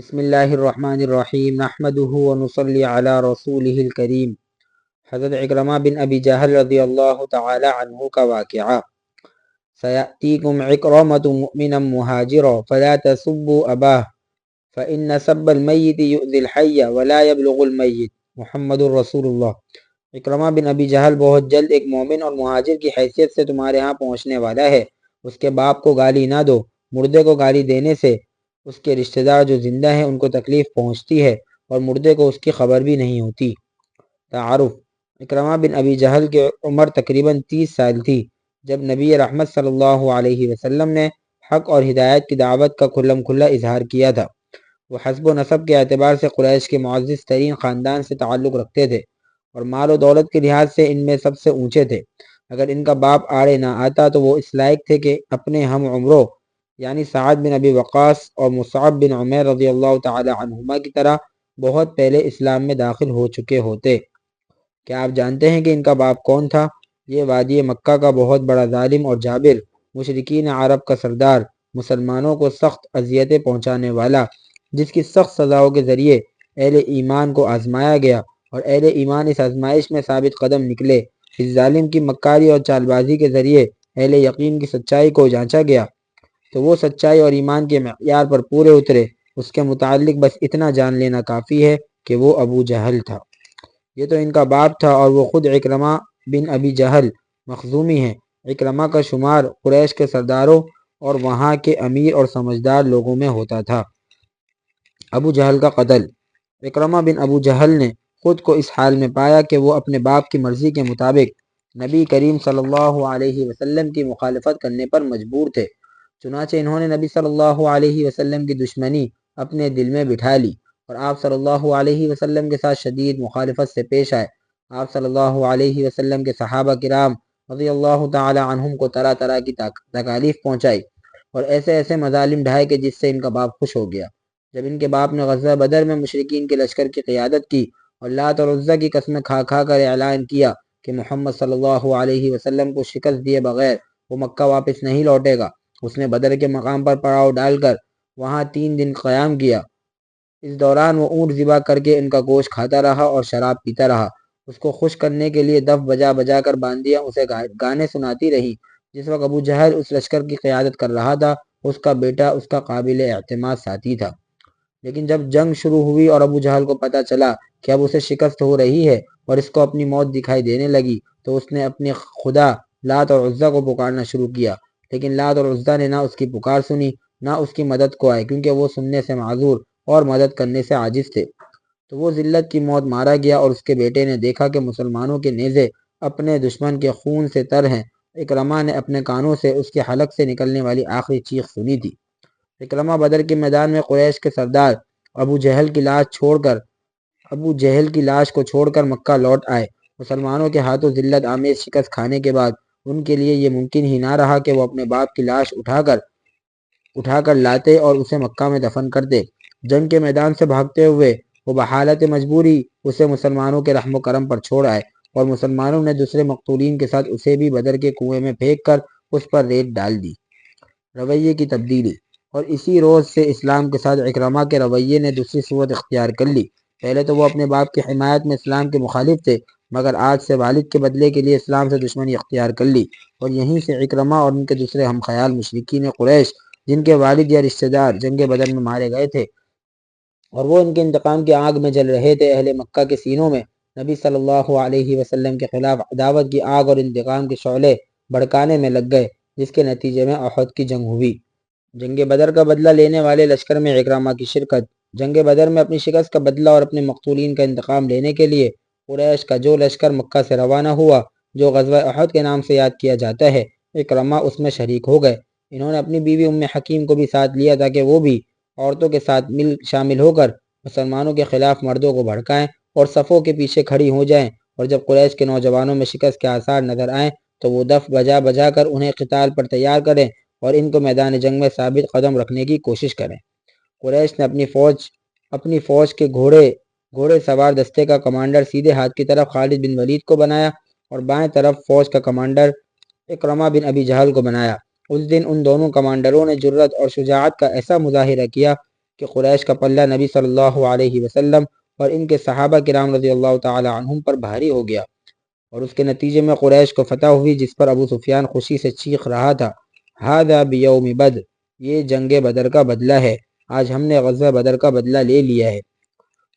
بسم اللہ الرحمن الرحیم نحمده ونصلی علی رسولہ الکریم. حضرت اکرمہ بن ابی جہل رضی اللہ تعالی عنہ کا واقعہ. سیأتیکم عکرمت مؤمنا مہاجرا فلا تسبوا اباہ فإن سب المیت یؤذی الحی ولا يبلغ المیت. محمد الرسول اللہ اکرمہ بن ابی جہل بہت جلد ایک مومن اور مہاجر کی حیثیت سے تمہارے ہاں پہنچنے والا ہے۔ اس کے باپ کو گالی نہ دو، مردے کو گالی دینے سے اس کے رشتہ دار جو زندہ ہیں، ان کو تکلیف پہنچتی ہے اور مردے کو اس کی خبر بھی نہیں ہوتی۔ تعارف۔ اکرمہ بن ابی جہل کے عمر تقریباً تیس سال تھی، جب نبی رحمت صلی اللہ علیہ وسلم نے حق اور ہدایت کی دعوت کا کھلم کھلا اظہار کیا تھا۔ وہ حسب و نصب کے اعتبار سے قریش کے معزز ترین خاندان سے تعلق رکھتے تھے اور مال و دولت کے لحاظ سے ان میں سب سے اونچے تھے۔ اگر ان کا باپ آڑے نہ آتا تو وہ اس لائق تھے کہ اپنے ہم عمروں یعنی سعد بن ابی وقاص اور مصعب بن عمیر رضی اللہ تعالی عنہما کی طرح بہت پہلے اسلام میں داخل ہو چکے ہوتے۔ کیا آپ جانتے ہیں کہ ان کا باپ کون تھا؟ یہ وادی مکہ کا بہت بڑا ظالم اور جابر مشرقین عرب کا سردار، مسلمانوں کو سخت اذیتیں پہنچانے والا، جس کی سخت سزاؤں کے ذریعے اہل ایمان کو آزمایا گیا اور اہل ایمان اس آزمائش میں ثابت قدم نکلے۔ اس ظالم کی مکاری اور چال بازی کے ذریعے اہل یقین کی سچائی کو جانچا گیا۔ تو وہ سچائی اور ایمان کے معیار پر پورے اترے۔ اس کے متعلق بس اتنا جان لینا کافی ہے کہ وہ ابو جہل تھا۔ یہ تو ان کا باپ تھا اور وہ خود اکرمہ بن ابی جہل مخزومی ہے اکرمہ کا شمار قریش کے سرداروں اور وہاں کے امیر اور سمجھدار لوگوں میں ہوتا تھا۔ ابو جہل کا قتل۔ اکرمہ بن ابو جہل نے خود کو اس حال میں پایا کہ وہ اپنے باپ کی مرضی کے مطابق نبی کریم صلی اللہ علیہ وسلم کی مخالفت کرنے پر مجبور تھے۔ چنانچہ انہوں نے نبی صلی اللہ علیہ وسلم کی دشمنی اپنے دل میں بٹھا لی اور آپ صلی اللہ علیہ وسلم کے ساتھ شدید مخالفت سے پیش آئے۔ آپ صلی اللہ علیہ وسلم کے صحابہ کرام رضی اللہ تعالی عنہم کو طرح طرح کی تکالیف پہنچائی اور ایسے ایسے مظالم ڈھائے کہ جس سے ان کا باپ خوش ہو گیا۔ جب ان کے باپ نے غزہ بدر میں مشرقین کے لشکر کی قیادت کی اور لات اور عزہ کی قسمیں کھا کھا کر اعلان کیا کہ محمد صلی اللہ علیہ وسلم کو شکست دیے بغیر وہ مکہ واپس نہیں لوٹے گا۔ اس نے بدر کے مقام پر پڑاؤ ڈال کر وہاں تین دن قیام کیا۔ اس دوران وہ اونٹ ذبح کر کے ان کا گوشت کھاتا رہا اور شراب پیتا رہا۔ اس کو خوش کرنے کے لیے دف بجا بجا کر باندیاں اسے گانے سناتی رہی۔ جس وقت ابو جہل اس لشکر کی قیادت کر رہا تھا، اس کا بیٹا اس کا قابل اعتماد ساتھی تھا۔ لیکن جب جنگ شروع ہوئی اور ابو جہل کو پتہ چلا کہ اب اسے شکست ہو رہی ہے اور اس کو اپنی موت دکھائی دینے لگی، تو اس نے اپنے خدا، لات اور عزہ کو پکارنا شروع کیا۔ لیکن لات اور عزہ نے نہ اس کی پکار سنی، نہ اس کی مدد کو آئے، کیونکہ وہ سننے سے معذور اور مدد کرنے سے عاجز تھے۔ تو وہ ذلت کی موت مارا گیا اور اس کے بیٹے نے دیکھا کہ مسلمانوں کے نیزے اپنے دشمن کے خون سے تر ہیں۔ اکرمہ نے اپنے کانوں سے اس کے حلق سے نکلنے والی آخری چیخ سنی تھی۔ اکرمہ بدر کے میدان میں قریش کے سردار ابو جہل کی لاش چھوڑ کر، ابو جہل کی لاش کو چھوڑ کر مکہ لوٹ آئے۔ مسلمانوں کے ہاتھوں ذلت، آمیز شکست کھانے کے بعد ان کے لیے یہ ممکن ہی نہ رہا کہ وہ اپنے باپ کی لاش اٹھا کر اٹھا کر لاتے اور اسے مکہ میں دفن کرتے جنگ کے میدان سے بھاگتے ہوئے وہ بحالت مجبوری اسے مسلمانوں کے رحم و کرم پر چھوڑ آئے اور مسلمانوں نے دوسرے مقتولین کے ساتھ اسے بھی بدر کے کنویں میں پھینک کر اس پر ریت ڈال دی۔ رویے کی تبدیلی۔ اور اسی روز سے اسلام کے ساتھ اکرمہ کے رویے نے دوسری صورت اختیار کر لی۔ پہلے تو وہ اپنے باپ کی حمایت میں اسلام کے مخالف تھے۔ مگر آج سے والد کے بدلے کے لیے اسلام سے دشمنی اختیار کر لی اور یہیں سے اکرمہ اور ان کے دوسرے ہم خیال مشرقین قریش، جن کے والد یا رشتہ دار جنگ بدر میں مارے گئے تھے اور وہ ان کے انتقام کی آگ میں جل رہے تھے اہل مکہ کے سینوں میں۔ نبی صلی اللہ علیہ وسلم کے خلاف عداوت کی آگ اور انتقام کے شعلے بھڑکانے میں لگ گئے، جس کے نتیجے میں احد کی جنگ ہوئی۔ جنگ بدر کا بدلہ لینے والے لشکر میں اکرامہ کی شرکت۔ جنگ بدر میں اپنی شکست کا بدلہ اور اپنے مقتولین کا انتقام لینے کے لیے قریش کا جو لشکر مکہ سے روانہ ہوا، جو غزوہ احد کے نام سے یاد کیا جاتا ہے، اکرمہ اس میں شریک ہو گئے۔ انہوں نے اپنی بیوی ام حکیم کو بھی ساتھ لیا تاکہ وہ بھی عورتوں کے ساتھ مل شامل ہو کر مسلمانوں کے خلاف مردوں کو بھڑکائیں اور صفوں کے پیچھے کھڑی ہو جائیں۔ اور جب قریش کے نوجوانوں میں شکست کے آثار نظر آئیں تو وہ دف بجا بجا کر انہیں قتال پر تیار کریں اور ان کو میدان جنگ میں ثابت قدم رکھنے کی کوشش کریں۔ قریش نے اپنی فوج اپنی فوج کے گھوڑے گھوڑے سوار دستے کا کمانڈر سیدھے ہاتھ کی طرف خالد بن ولید کو بنایا اور بائیں طرف فوج کا کمانڈر اکرمہ بن ابی جہل کو بنایا۔ اس دن ان دونوں کمانڈروں نے جرت اور شجاعت کا ایسا مظاہرہ کیا کہ قریش کا پلہ نبی صلی اللہ علیہ وسلم اور ان کے صحابہ کرام رضی اللہ تعالی عنہم پر بھاری ہو گیا اور اس کے نتیجے میں قریش کو فتح ہوئی جس پر ابو سفیان خوشی سے چیخ رہا تھا۔ ہادہ بیوم بدر یہ جنگ بدر کا بدلہ ہے۔ آج ہم نے غزوہ بدر کا بدلہ لے لیا ہے۔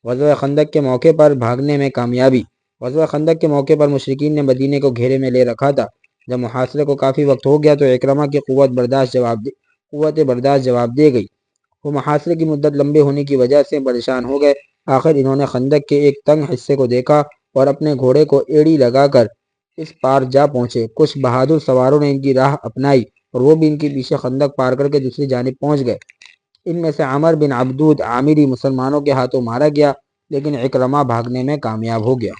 غزوہ خندق کے موقع پر بھاگنے میں کامیابی۔ غزوہ خندق کے موقع پر مشرقین نے مدینے کو گھیرے میں لے رکھا تھا۔ جب محاصرے کو کافی وقت ہو گیا تو اکرما کی قوت برداشت جواب دے قوت برداشت جواب دے گئی۔ وہ محاصرے کی مدت لمبے ہونے کی وجہ سے پریشان ہو گئے۔ آخر انہوں نے خندق کے ایک تنگ حصے کو دیکھا اور اپنے گھوڑے کو ایڑی لگا کر اس پار جا پہنچے۔ کچھ بہادر سواروں نے ان کی راہ اپنائی اور وہ بھی ان کے پیچھے خندق پار کر کے دوسری جانب پہنچ گئے۔ ان میں سے عمر بن عبدود عامری مسلمانوں کے ہاتھوں مارا گیا، لیکن اکرما بھاگنے میں کامیاب ہو گیا۔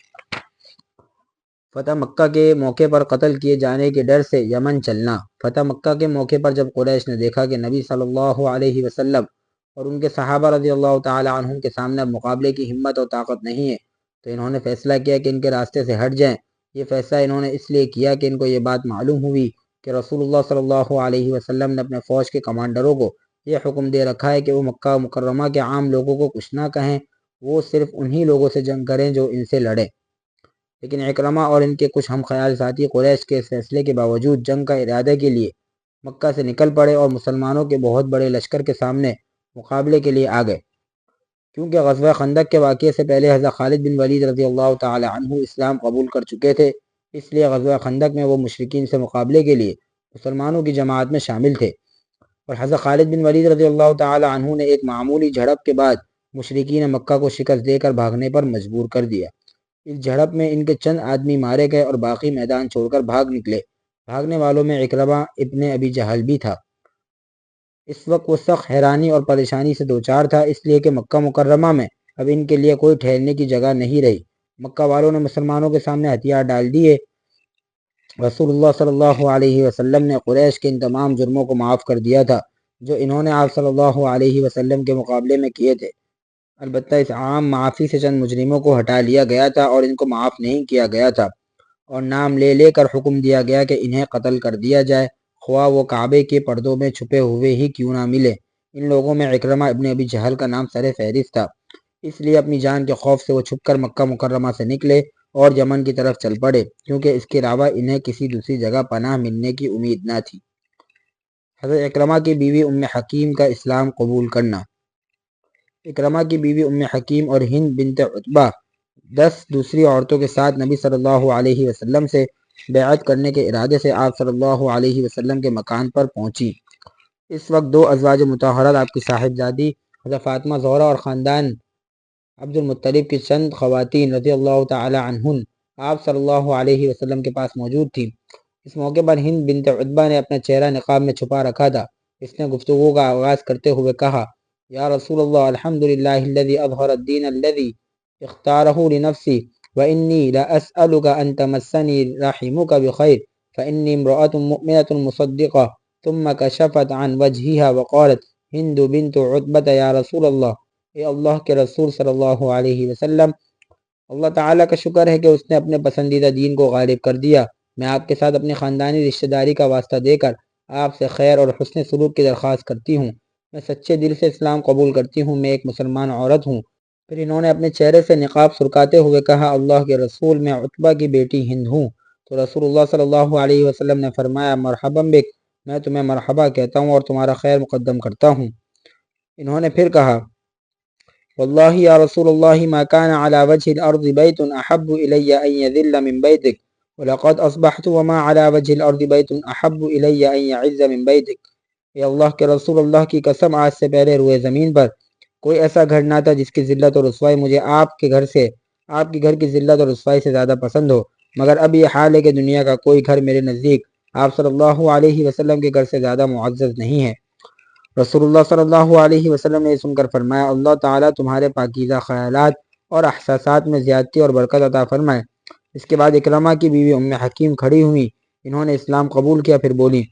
فتح مکہ کے موقع پر قتل کیے جانے کے ڈر سے یمن چلنا۔ فتح مکہ کے موقع پر جب قریش نے دیکھا کہ نبی صلی اللہ علیہ وسلم اور ان کے صحابہ رضی اللہ تعالی عنہم کے سامنے اب مقابلے کی ہمت اور طاقت نہیں ہے، تو انہوں نے فیصلہ کیا کہ ان کے راستے سے ہٹ جائیں۔ یہ فیصلہ انہوں نے اس لیے کیا کہ ان کو یہ بات معلوم ہوئی کہ رسول اللہ صلی اللہ علیہ وسلم نے اپنے فوج کے کمانڈروں کو یہ حکم دے رکھا ہے کہ وہ مکہ مکرمہ کے عام لوگوں کو کچھ نہ کہیں، وہ صرف انہی لوگوں سے جنگ کریں جو ان سے لڑیں۔ لیکن اکرمہ اور ان کے کچھ ہم خیال ساتھی قریش کے فیصلے کے باوجود جنگ کا ارادے کے لیے مکہ سے نکل پڑے اور مسلمانوں کے بہت بڑے لشکر کے سامنے مقابلے کے لیے آ گئے۔ کیونکہ غزوہ خندق کے واقعے سے پہلے حضرت خالد بن ولید رضی اللہ تعالی عنہ اسلام قبول کر چکے تھے، اس لیے غزوہ خندق میں وہ مشرقین سے مقابلے کے لیے مسلمانوں کی جماعت میں شامل تھے۔ اور حضرت خالد بن ولید رضی اللہ تعالی عنہ نے ایک معمولی جھڑپ کے بعد مشرقین مکہ کو شکست دے کر بھاگنے پر مجبور کر دیا۔ اس جھڑپ میں ان کے چند آدمی مارے گئے اور باقی میدان چھوڑ کر بھاگ نکلے۔ بھاگنے والوں میں اکربا ابن ابی جہل بھی تھا۔ اس وقت وہ سخت حیرانی اور پریشانی سے دوچار تھا، اس لیے کہ مکہ مکرمہ میں اب ان کے لیے کوئی ٹھہرنے کی جگہ نہیں رہی۔ مکہ والوں نے مسلمانوں کے سامنے ہتھیار ڈال دیے رسول اللہ صلی اللہ علیہ وسلم نے قریش کے ان تمام جرموں کو معاف کر دیا تھا، جو انہوں نے آپ صلی اللہ علیہ وسلم کے مقابلے میں کیے تھے۔ البتہ اس عام معافی سے چند مجرموں کو ہٹا لیا گیا تھا اور ان کو معاف نہیں کیا گیا تھا۔ اور نام لے لے کر حکم دیا گیا کہ انہیں قتل کر دیا جائے۔ خواہ وہ کعبے کے پردوں میں چھپے ہوئے ہی کیوں نہ ملے۔ ان لوگوں میں اکرمہ ابن ابی جہل کا نام سر فہرست تھا۔ اس لیے اپنی جان کے خوف سے وہ چھپ کر مکہ مکرمہ سے نکلے۔ اور یمن کی طرف چل پڑے، کیونکہ اس کے علاوہ انہیں کسی دوسری جگہ پناہ ملنے کی امید نہ تھی۔ حضرت اکرمہ کی بیوی ام حکیم کا اسلام قبول کرنا۔ اکرمہ کی بیوی ام حکیم اور ہند بنت عطبہ دس دوسری عورتوں کے ساتھ نبی صلی اللہ علیہ وسلم سے بیعت کرنے کے ارادے سے آپ صلی اللہ علیہ وسلم کے مکان پر پہنچی۔ اس وقت دو ازواج متحرات آپ کی صاحبزادی حضرت فاطمہ زہرہ اور خاندان عبد المطلب کی چند خواتین رضی اللہ تعالی عنہن آپ صلی اللہ علیہ وسلم کے پاس موجود تھی۔ اس موقع پر ہند بنت عدبہ نے اپنا چہرہ نقاب میں چھپا رکھا تھا۔ اس نے گفتگو کا آغاز کرتے ہوئے کہا یا رسول اللہ الحمدللہ الذي اظہر الدین الذي اختاره لنفسی وانی لأسألك ان تمسني رحمك بخير فإني امرأة مؤمنة مصدقة ثم كشفت عن وجهها وقالت هند بنت عتبة يا رسول الله اللہ اے اللہ کے رسول صلی اللہ علیہ وسلم، اللہ تعالیٰ کا شکر ہے کہ اس نے اپنے پسندیدہ دین کو غالب کر دیا۔ میں آپ کے ساتھ اپنی خاندانی رشتہ داری کا واسطہ دے کر آپ سے خیر اور حسن سلوک کی درخواست کرتی ہوں۔ میں سچے دل سے اسلام قبول کرتی ہوں۔ میں ایک مسلمان عورت ہوں۔ پھر انہوں نے اپنے چہرے سے نقاب سرکاتے ہوئے کہا، اللہ کے رسول، میں عطبہ کی بیٹی ہند ہوں۔ تو رسول اللہ صلی اللہ علیہ وسلم نے فرمایا، مرحبا بک، میں تمہیں مرحبا کہتا ہوں اور تمہارا خیر مقدم کرتا ہوں۔ انہوں نے پھر کہا واللہ یا رسول اللہ ما كان على وجه الارض بيت احب الي ان يذل من بيتك ولقد اصبحت وما على وجه الارض بيت احب الي ان يعز من بيتك اے اللہ کے رسول اللہ کی قسم آج سے پہلے روئے زمین پر کوئی ایسا گھر نہ تھا جس کی ذلت اور رسوائی مجھے آپ کے گھر سے آپ کے گھر کی ذلت اور رسوائی سے زیادہ پسند ہو مگر اب یہ حال ہے کہ دنیا کا کوئی گھر میرے نزدیک آپ صلی اللہ علیہ وسلم کے گھر سے زیادہ معزز نہیں ہے رسول اللہ صلی اللہ علیہ وسلم نے سن کر فرمایا، اللہ تعالیٰ تمہارے پاکیزہ خیالات اور احساسات میں زیادتی اور برکت عطا فرمائے۔ اس کے بعد اکرمہ کی بیوی ام حکیم کھڑی ہوئی انہوں نے اسلام قبول کیا، پھر بولی،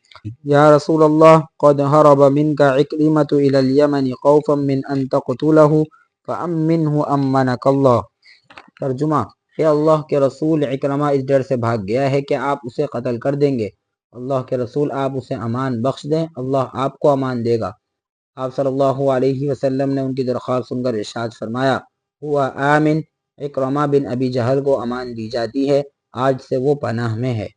یا رسول اللہ، قد حرب منك عکرمت الى اليمن خوفا من ان تقتله فامنه امنك اللہ۔ ترجمہ، اے اللہ کے رسول، اکرمہ اس ڈر سے بھاگ گیا ہے کہ آپ اسے قتل کر دیں گے۔ اللہ کے رسول آپ اسے امان بخش دیں، اللہ آپ کو امان دے گا۔ آپ صلی اللہ علیہ وسلم نے ان کی درخواست سن کر ارشاد فرمایا، ہوا آمن اکرما بن ابی جہل کو امان دی جاتی ہے، آج سے وہ پناہ میں ہے۔